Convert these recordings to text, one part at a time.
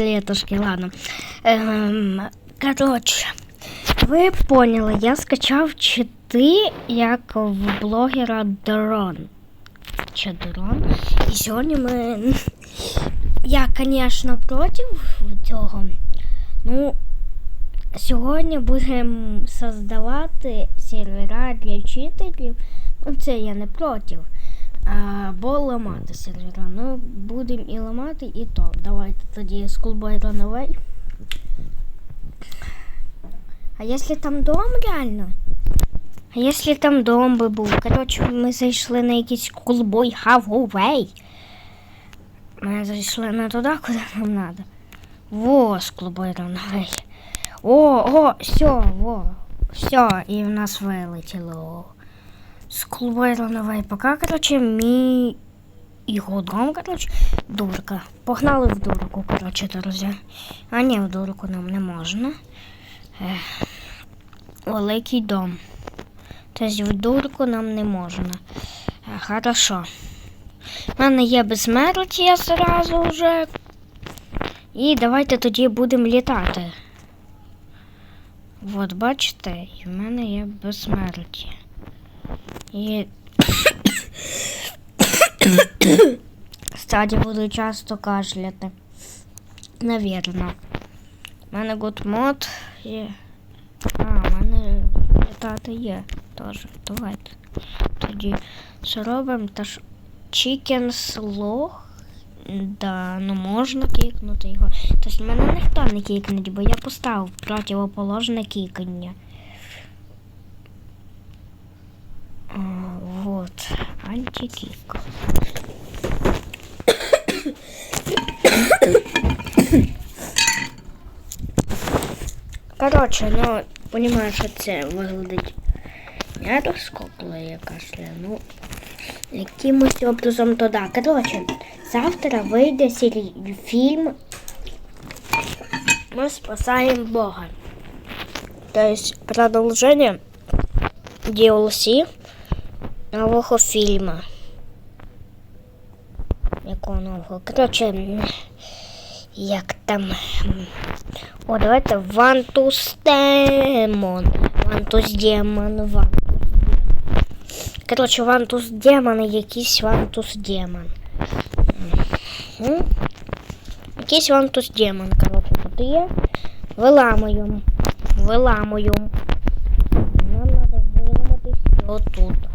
Летушки, ладно. Ем, коротше, ви поняли, я скачав чити як в блогера Дрон. Чи Дрон. І сьогодні ми. Я, звісно, проти цього. Ну, сьогодні будемо создавати сервера для читерів. Ну, це я не проти. Або ламати сервера. Ну, будемо і ламати, і то. Давайте тоді Schoolboy Runaway. А якщо там дом реально? А якщо там дом би був? Коротше, ми зайшли на якийсь Schoolboy Halfway. Ми зайшли не туди, куди нам треба. Во, Schoolboy Runaway. О, о, все, во. Все, і в нас вилетіло. Schoolboy Runaway. Пока, короче, мій його дом, короче, дурка. Погнали в дурку, короче, друзі. А ні, в дурку нам не можна. Великий дом. Тобто в дурку нам не можна. Е, Хорошо. У мене є безсмертя зразу вже. І давайте тоді будемо літати. От бачите, в мене є безсмертя. І Кстати, буду часто кашляти. Навірно. У мене good мод є. А, у мене літати є теж. Давайте. Тоді що робимо? Та ж Chicken Slog. Да, ну можна кікнути його. Тобто мене ніхто не кікнуть, бо я поставив противоположне кікання. А, Вот, антикик. Короче, ну, понимаешь, що це виглядить мерзко, коли я кашляю. Ну, якимось образом то да. Короче, завтра вийде сері... фільм «Мы спасаем Бога». То есть продолжение DLC нового фільму. Якого нового? Коротше, як там. О, давайте Вантус Демон. Вантус Демон, Вантус Демон. Коротше, Вантус Демон і якийсь Вантус Демон. Якийсь Вантус Демон, коротше, тут є. Виламуємо. Виламуємо. Нам треба виламати все тут.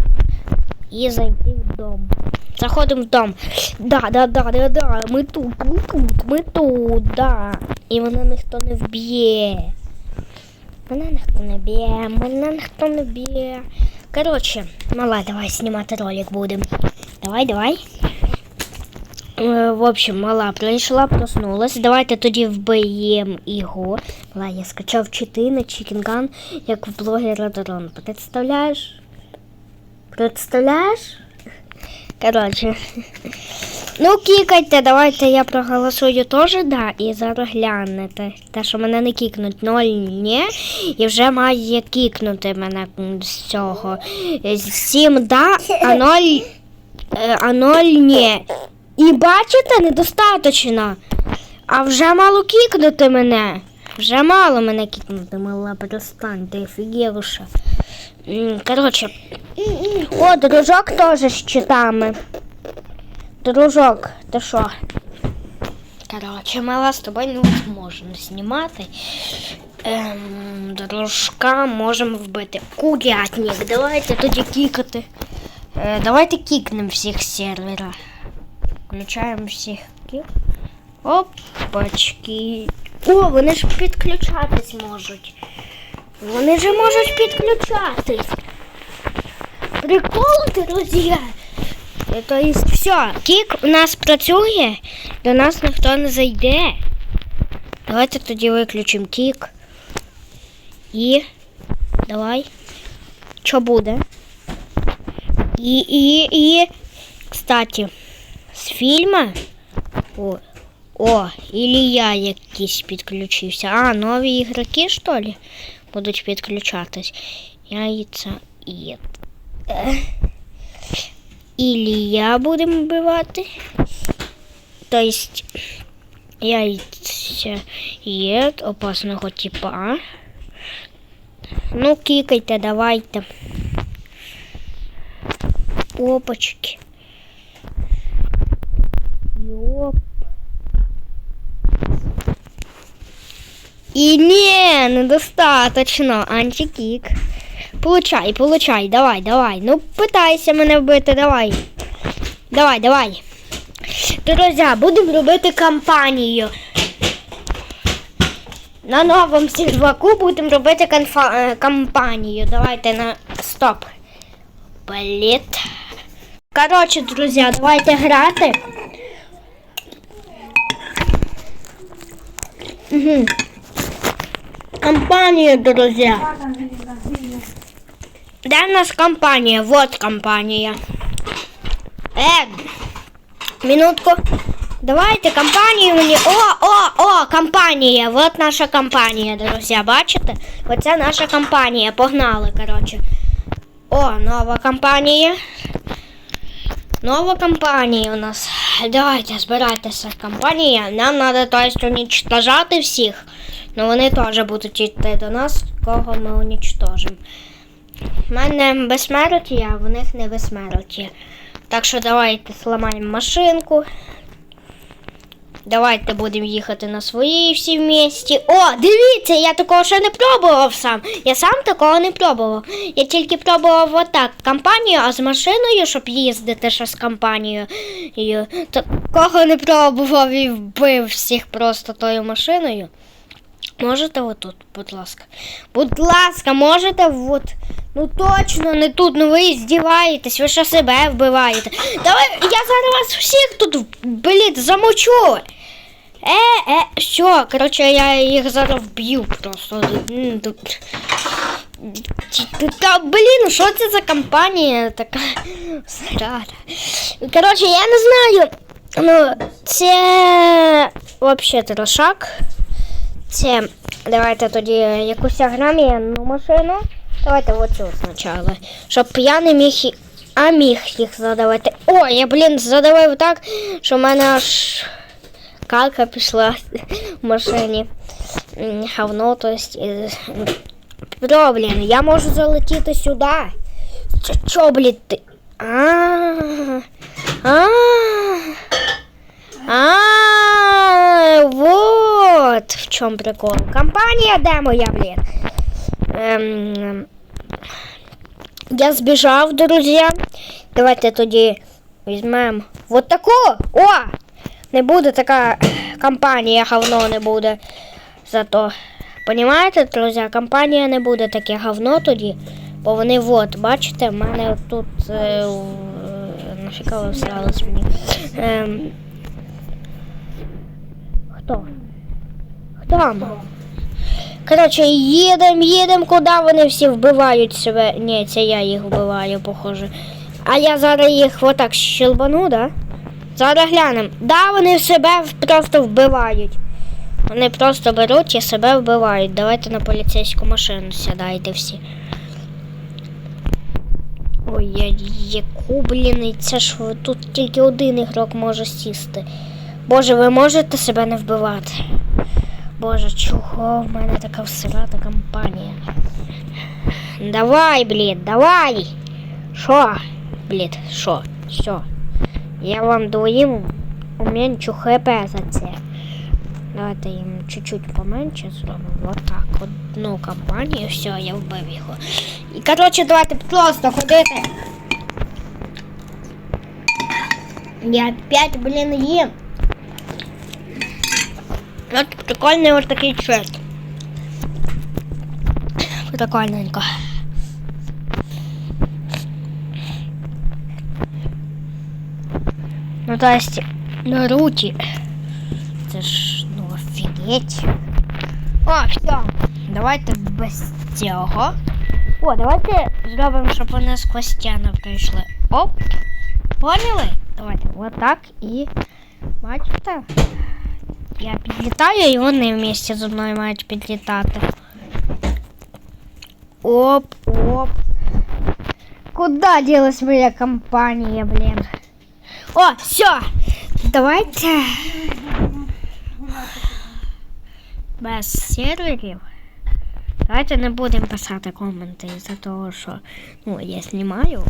І зайти в дом. Заходимо в дом. Да, да, да, да, да. Ми тут, ми тут, ми тут, да. І мене ніхто не вб'є. Мене ніхто не б'є, мене ніхто не б'є. Коротше, мала, давай знімати ролик будемо. Давай, давай. Е, В общем, мала прийшла, проснулась. Давайте тоді вбиємо його. Мала, я скачав чити на Чікінган, як в блогера Дрон. Представляєш? Представляєш? Коротше. Ну, кікайте, давайте я проголосую теж, да, і зараз глянете. Те, що мене не кікнуть, ноль ні. І вже має кікнути мене з цього. Сім да, а ноль, е, а ноль ні. І бачите, недостаточно. А вже мало кікнути мене. Вже мало мене кікнути, мала перестань, ти офігівша. М, Коротше. О, дружок теж з читами. Дружок, ти що? Коротше, мала з тобою не можна знімати. Ем, дружка можемо вбити. Курятник, давайте тоді кікати. Е, давайте кікнемо всіх сервера. Включаємо всіх кік. Опачки. О, вони ж підключатись можуть. Вони ж можуть підключатись. Прикол, друзі. Есть все, кік у нас працює, до нас ніхто не зайде. Давайте тоді виключимо кік. І давай. Що буде? І, і, і, кстати, з фільму. О, о, Ілія якийсь підключився. А, нові ігроки, що ли, будуть підключатись. Яйця і. Е. Ілія будемо вбивати. Тобто, яйця є опасного типа. Ну, кикайте, давайте. Опачки. Йоп. И не, недостаточно. Антикік. Получай, получай, давай, давай. Ну, питайся мене вбити, давай. Давай, давай. Друзі, будемо робити кампанію. На новому сільваку будемо робити конфа- е, кампанію. Давайте на стоп. Балет. Коротше, друзі, давайте грати. Угу. Компанія, друзі. Де в нас компанія? Вот компанія. Е, минутку. Давайте компанію мені. О, о, о, компанія. Вот наша компанія, друзі. Бачите? Оце наша компанія. Погнали, коротше. О, нова компанія. Нова компанія у нас. Давайте збирайтеся. Компанія. Нам треба то есть, уничтожати всіх. Ну вони теж будуть йти до нас, кого ми уничтожимо. У мене безсмертя, а в них не безсмертя. Так що давайте зламаємо машинку. Давайте будемо їхати на своїй всі вместе. О, дивіться, я такого ще не пробував сам. Я сам такого не пробував. Я тільки пробував отак компанію, а з машиною, щоб їздити ще з компанією. Такого не пробував і вбив всіх просто тою машиною. Можете отут, будь ласка. Будь ласка, можете от. Ну точно не тут, ну ви здіваєтесь, ви ще себе вбиваєте. Давай, я зараз вас всіх тут, блін, замочу. Е, е, що? Коротше, я їх зараз вб'ю просто. Тут. Та, блін, що це за компанія така срата. Коротше, я не знаю. Ну, це взагалі трошак. Це давайте тоді якусь агромірну машину. Давайте оцю спочатку. Щоб я не міг а міг їх задавати. О, я, блін, задавив так, що в мене аж калка пішла в машині. М, Говно, то есть. е, блін, я можу залетіти сюди. Чо, блін, ти? А, а, вот в чем прикол. Компания, де моя, блін? Ем, я збіжав, друзі. Давайте тоді візьмемо вот таку. О! Не буде така компанія, говно не буде. Зато. Понімаєте, друзі, компанія не буде таке говно тоді. Бо вони от, бачите, в мене тут е, в- нафіга ви всрались мені. Ем, хто? Хто? Коротше, їдемо, їдемо, куди вони всі вбивають себе. Ні, це я їх вбиваю, похоже. А я зараз їх отак щелбану, да? Зараз глянемо. Да, вони себе просто вбивають. Вони просто беруть і себе вбивають. Давайте на поліцейську машину сідайте всі. Ой, яку, блін, це ж тут тільки один ігрок може сісти. Боже, ви можете себе не вбивати? Боже, чого в мене така всирата компанія? Давай, блін, давай! Що? Блін, що? Що? Я вам двоїм уменьшу хп за це. Давайте їм чуть-чуть поменше зробимо. Вот так. Одну компанію, все, я вбив його. І коротше, давайте просто ходити. Я опять, блін, їм. От прикольний ось такий чек. Прикольненько. Ну, то есть, Наруті. Це ж, ну, офігеть. О, все. Давайте без цього. О, давайте зробимо, щоб вони сквозь стіну прийшли. Оп. Поняли? Давайте, вот так і. Бачите? Я підлітаю, і вони вместе зі мною мають підлітати. Оп, оп. Куда делась моя компания, блин? О, все. Давайте. без серверів. Давайте не будемо писати коменти із-за того, що ну, я знімаю.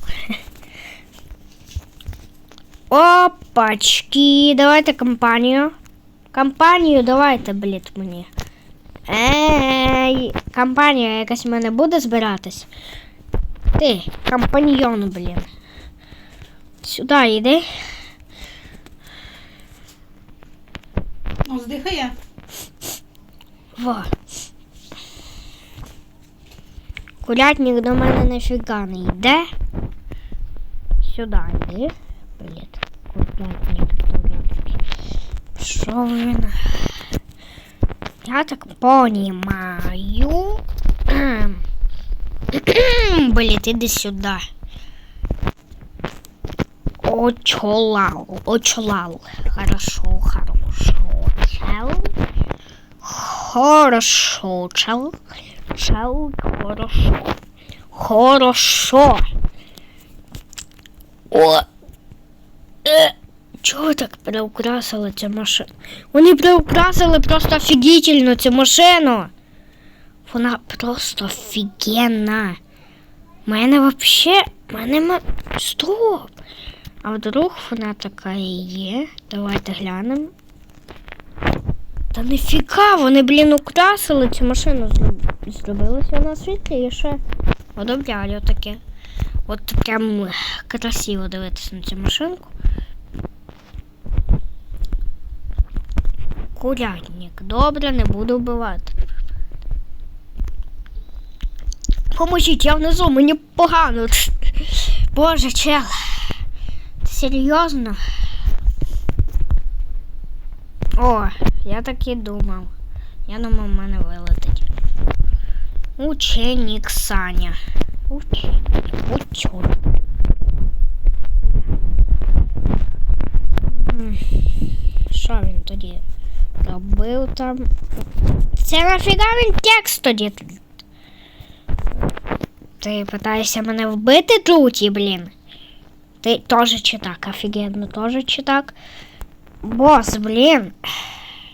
Опачки, давайте компанію. Компанію давайте, блід, мені. Ей, компанія якась в мене буде збиратись. Ти, компаньйон, блін. Сюди йди. Ну, здихає. Во. Курятник до мене нафіга не йде. Сюди йди. Блін. Курятник дурацький. Що він? Я так понимаю. Блін, іди сюди. Очолал, очолал. Хорошо, хорошо. Чел. Хорошо, чел. Чел, хорошо. Хорошо. О. Е. Чого так приукрасили цю машину? Вони приукрасили просто офігітельно цю машину. Вона просто офігенна. Мене вообще. Мене. Стоп! А вдруг вона така і є. Давайте глянемо. Та ніфіга, вони, блін, украсили цю машину. зроб- Зробилося вона світліше. Одобряю таке. От прям красиво дивитися на цю машинку. Курятник. Добре, не буду вбивати. Поможіть, я внизу, мені погано. Боже, чел. Серйозно? О, я так і думав. Я думав, в мене вилетить. Ученик Саня. Ученик. Ученик. Що він тоді робив там? Це нафіга він текст тоді? Ти питаєшся мене вбити тут, блін? Ти теж чи так, офігенно, теж чи так? Босс, блин.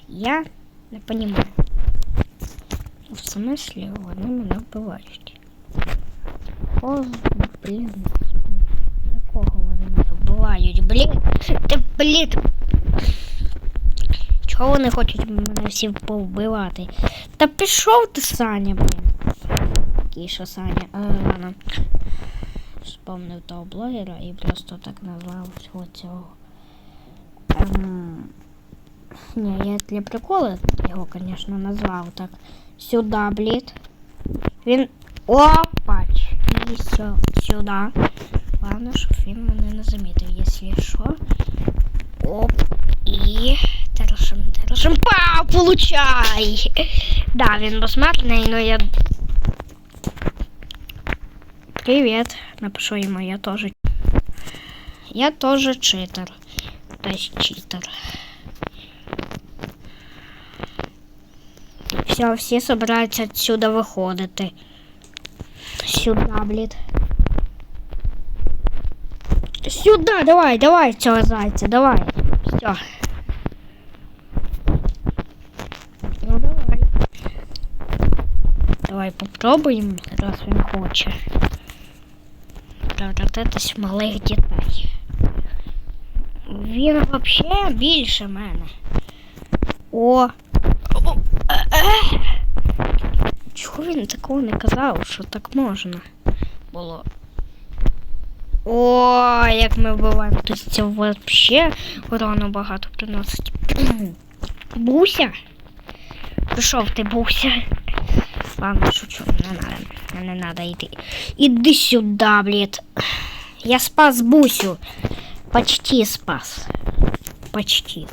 Я не понимаю. В смысле, вони мене вбивають. О, блін. Якого вони мене вбивають, блін? Ти, блін. Чого вони хочуть мене всі повбивати? Та пішов ти, Саня, блін. Що Саня? Ладно. Вспомнив того блогера і просто так назвав цього цього. Ем, Не, я для прикола його, конечно, назвав так. Сюди, блід. Він. Опач. І все, сюди. Главное, щоб він мене не замітив, якщо що. Оп. І. Тершим, тершим. Пау, получай! Да, він безсмертний, но я. Привет. Напишу ему, я тоже. Я тоже читер. То есть читер. Все, всі собираються отсюда виходити. Сюда, блід. Сюда, давай, давай, цього зайця, давай. Все. Давай попробуємо, раз він хоче. Превратитись в малих дітей. Він взагалі більше мене. О. О, е, е. Чого він такого не казав, що так можна було? О, як ми вбиваємо. Тобто це взагалі урону багато приносить. Буся? Пішов ти, Буся. Ладно, шучу, не надо. Не надо йти. Іди сюди, блядь. Я спас Бусю. Почти спас. Почти.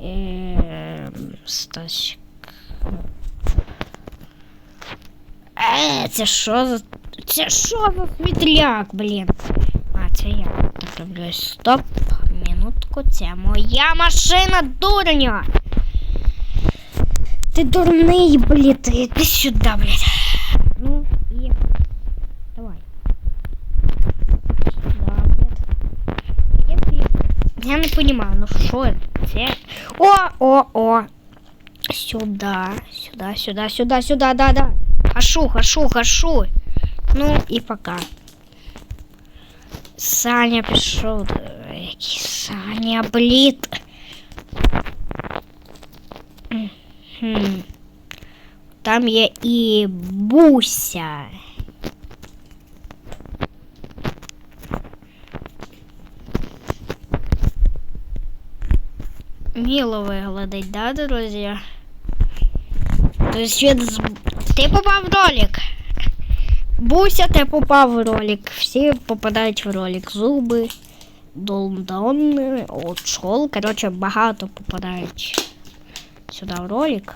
Эм, Стасик. Е, це що за. Це що за світляк, блін? А, це я так роблю. Стоп. Минутку, це моя машина, дурня. Ти дурний, блін, ти іди сюди, блін. Ну, і. Давай. Сюда, блін. Я, блін, я не понимаю, ну що це? О, о, о. Сюда, сюда, сюда, сюда, сюда, да, да. Хашу, хашу, хашу. Ну і пока. Саня пішов. Який Саня, блід. Мгм. Там є і Буся. Мило виглядить, да, друзі? Тобто Ти попав в ролик. Буся, ти попав в ролик. Всі попадають в ролик. Зуби, Долдон, очол. Коротше, багато попадають сюди в ролик.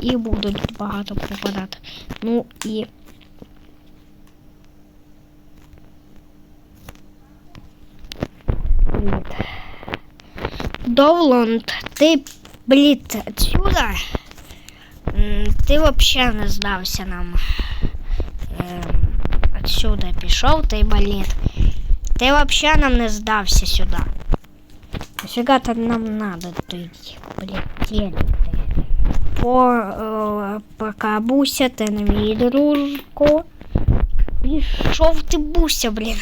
І будуть багато попадати. Ну і. Блін. Довланд, ти, блід, отсюда. М, Ти вообще не здався нам. Ем, отсюда пішов, ти боліт. Ти вообще нам не здався сюди. Нафіга то нам надо тут, блін, делать. По, пока Буся, ти не мій дружко. Пішов ти Буся, блін.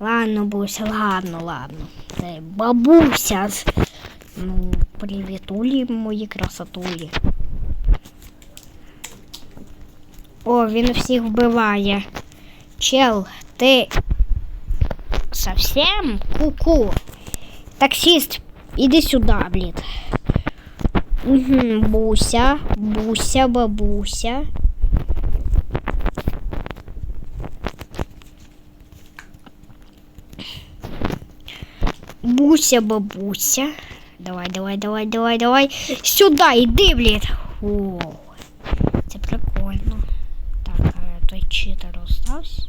Ладно, Буся, ладно, ладно. Це бабуся. Ну, привітулі, мої красотулі. О, він всіх вбиває. Чел, ти совсем ку-ку. Таксист, іди сюди, блін. Угу, Буся, Буся, бабуся. Буся, бабуся. Давай, давай, давай, давай, давай. Сюда, іди, блін. О, це прикольно. Так, а той читер остався.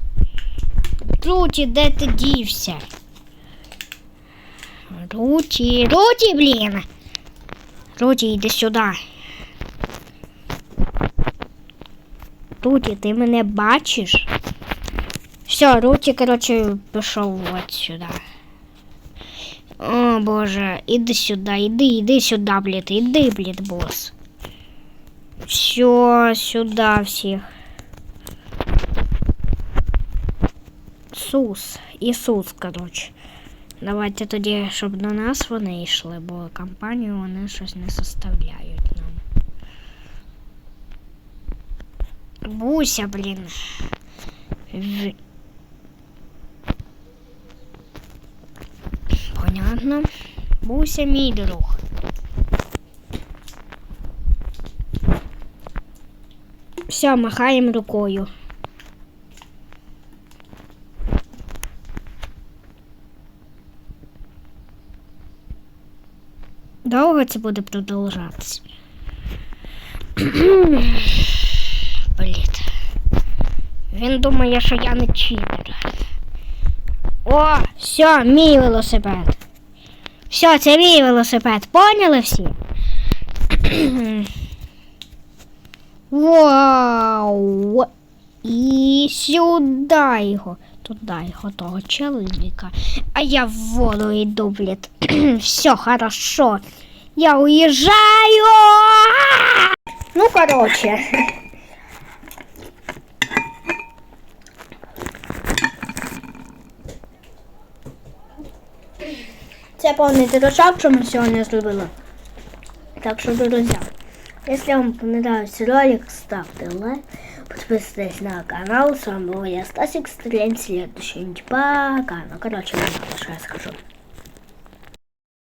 Руті, де ти дівся? Руті, Руті, блін. Руті, йди сюди. Руті, ти мене бачиш? Все, Руті, коротше, пішов от сюди. О, боже, іди сюди, іди, іди сюди, блід, іди, блід, бос. Все, сюди всіх. Сус, Ісус, коротше. Давайте тоді, щоб до нас вони йшли, бо компанію вони щось не составляють нам. Буся, блін. В... Понятно. Буся мій друг. Все, махаємо рукою. Довго це буде продовжатися? Блін. Він думає, що я не читер. О, все, мій велосипед. Все, це мій велосипед. Поняли всі? Вау! І сюди його. Туди його того чоловіка. А я в воду йду, блядь. Все хорошо. Я уїжджаю. Ну, короче. Це повний дирожак, що ми сьогодні зробили. Так що, друзі, якщо вам понравився ролик, ставте лайк, подписывайтесь на канал. С вами был я, Стасик. Встретимся в следующем. Пока. Ну, короче, я скажу.